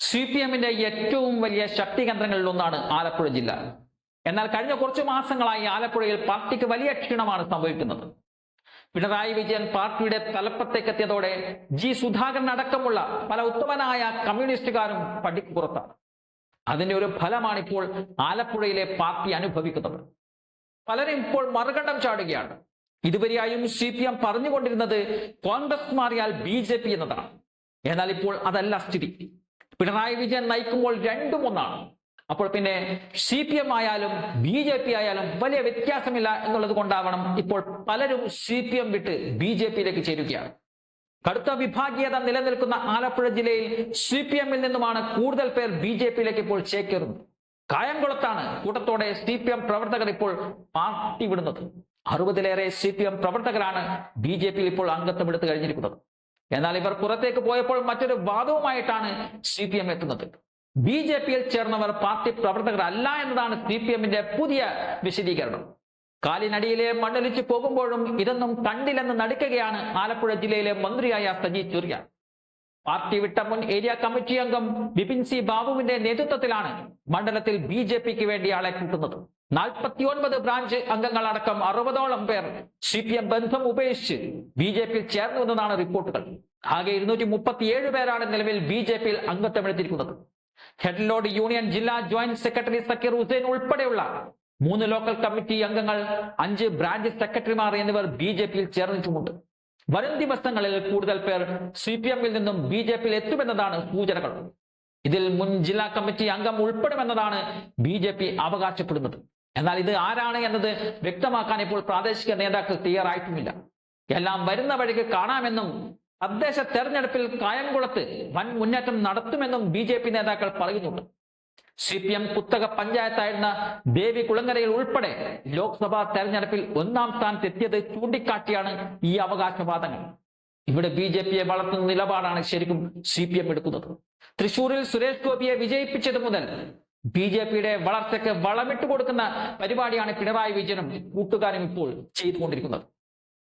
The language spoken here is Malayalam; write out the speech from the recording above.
സി പി എമ്മിന്റെ ഏറ്റവും വലിയ ശക്തി കേന്ദ്രങ്ങളിൽ ഒന്നാണ് ആലപ്പുഴ ജില്ല. എന്നാൽ കഴിഞ്ഞ കുറച്ച് മാസങ്ങളായി ആലപ്പുഴയിൽ പാർട്ടിക്ക് വലിയ ക്ഷീണമാണ് സംഭവിക്കുന്നത്. പിണറായി വിജയൻ പാർട്ടിയുടെ തലപ്പത്തേക്കെത്തിയതോടെ ജി സുധാകരൻ അടക്കമുള്ള പല ഉത്തമനായ കമ്മ്യൂണിസ്റ്റുകാരും പടിക്ക് പുറത്താണ്. അതിന്റെ ഒരു ഫലമാണ് ഇപ്പോൾ ആലപ്പുഴയിലെ പാർട്ടി അനുഭവിക്കുന്നത്. പലരും ഇപ്പോൾ മറുകണ്ഠം ചാടുകയാണ്. ഇതുവരെയായും സി പി എം പറഞ്ഞുകൊണ്ടിരുന്നത് കോൺഗ്രസ് മാറിയാൽ ബി ജെ പി എന്നതാണ്. എന്നാൽ ഇപ്പോൾ അതല്ല സ്ഥിതി. പിണറായി വിജയൻ നയിക്കുമ്പോൾ രണ്ടും ഒന്നാണ്. അപ്പോൾ പിന്നെ സി പി എം ആയാലും ബി ജെ പി ആയാലും വലിയ വ്യത്യാസമില്ല എന്നുള്ളത് കൊണ്ടാവണം ഇപ്പോൾ പലരും സി പി എം വിട്ട് ബി ജെ പിയിലേക്ക് ചേരുകയാണ്. കടുത്ത വിഭാഗീയത നിലനിൽക്കുന്ന ആലപ്പുഴ ജില്ലയിൽ സി പി എമ്മിൽ നിന്നുമാണ് കൂടുതൽ പേർ ബി ജെ പിയിലേക്ക് ഇപ്പോൾ ചേക്കേറുന്നത്. കായംകുളത്താണ് കൂട്ടത്തോടെ സി പി എം പ്രവർത്തകർ ഇപ്പോൾ പാർട്ടി വിടുന്നത്. അറുപതിലേറെ സി പി എം പ്രവർത്തകരാണ് ബി ജെ പിയിൽ ഇപ്പോൾ അംഗത്വം എടുത്തു കഴിഞ്ഞിരിക്കുന്നത്. എന്നാൽ ഇവർ പുറത്തേക്ക് പോയപ്പോൾ മറ്റൊരു വാദവുമായിട്ടാണ് സി പി എം എത്തുന്നത്. ബി ജെ പിയിൽ ചേർന്നവർ പാർട്ടി പ്രവർത്തകരല്ല എന്നതാണ് സി പി എമ്മിന്റെ പുതിയ വിശദീകരണം. കാലിനടിയിലെ മണ്ണൊലിച്ചു പോകുമ്പോഴും ഇതൊന്നും കണ്ടില്ലെന്ന് നടിക്കുകയാണ് ആലപ്പുഴ ജില്ലയിലെ മന്ത്രിയായ സജി ചെറിയാൻ പാർട്ടി വിട്ട മുൻ ഏരിയ കമ്മിറ്റി അംഗം ബിപിൻ സി ബാബുവിന്റെ നേതൃത്വത്തിലാണ് മണ്ഡലത്തിൽ ബി ജെ പിക്ക് വേണ്ടി ആളെ കൂട്ടുന്നത്. നാൽപ്പത്തിയൊൻപത് ബ്രാഞ്ച് അംഗങ്ങളടക്കം അറുപതോളം പേർ സി പി എം ബന്ധം ഉപേക്ഷിച്ച് ബി ജെ പിയിൽ ചേർന്നു എന്നതാണ് റിപ്പോർട്ടുകൾ. ആകെ ഇരുന്നൂറ്റി മുപ്പത്തിയേഴ് പേരാണ് നിലവിൽ ബി ജെ പിയിൽ അംഗത്വമെടുത്തിരിക്കുന്നത്. ഹെഡ്ലോഡ് യൂണിയൻ ജില്ലാ ജോയിന്റ് സെക്രട്ടറി സക്കീർ ഹുസൈൻ ഉൾപ്പെടെയുള്ള മൂന്ന് ലോക്കൽ കമ്മിറ്റി അംഗങ്ങൾ അഞ്ച് ബ്രാഞ്ച് സെക്രട്ടറിമാർ എന്നിവർ ബി ജെ പിയിൽ ചേർന്നിട്ടുമുണ്ട്. വരും ദിവസങ്ങളിൽ കൂടുതൽ പേർ സി പി എമ്മിൽ നിന്നും ബി ജെ പിയിൽ എത്തുമെന്നതാണ് സൂചനകൾ. ഇതിൽ മുൻ ജില്ലാ കമ്മിറ്റി അംഗം ഉൾപ്പെടുമെന്നതാണ് ബി ജെ പി അവകാശപ്പെടുന്നത്. എന്നാൽ ഇത് ആരാണ് എന്നത് വ്യക്തമാക്കാൻ ഇപ്പോൾ പ്രാദേശിക നേതാക്കൾ തയ്യാറായിട്ടുമില്ല. എല്ലാം വരുന്ന വഴിക്ക് കാണാമെന്നും തദ്ദേശ തെരഞ്ഞെടുപ്പിൽ കായംകുളത്ത് വൻ മുന്നേറ്റം നടത്തുമെന്നും ബി നേതാക്കൾ പറയുന്നുണ്ട്. സി പി എം കുത്തക പഞ്ചായത്തായിരുന്ന ദേവി കുളങ്ങരയിൽ ഉൾപ്പെടെ ലോക്സഭാ തെരഞ്ഞെടുപ്പിൽ ഒന്നാം സ്ഥാനത്ത് എത്തിയത് ചൂണ്ടിക്കാട്ടിയാണ് ഈ അവകാശവാദങ്ങൾ. ഇവിടെ ബി ജെ പിയെ വളർത്തുന്ന നിലപാടാണ് ശരിക്കും സി പി എം എടുക്കുന്നത്. തൃശൂരിൽ സുരേഷ് ഗോപിയെ വിജയിപ്പിച്ചത് മുതൽ ബി ജെ പിയുടെ വളർച്ചയ്ക്ക് വളമിട്ട് കൊടുക്കുന്ന പരിപാടിയാണ് പിണറായി വിജയനും കൂട്ടുകാരും ഇപ്പോൾ ചെയ്തുകൊണ്ടിരിക്കുന്നത്.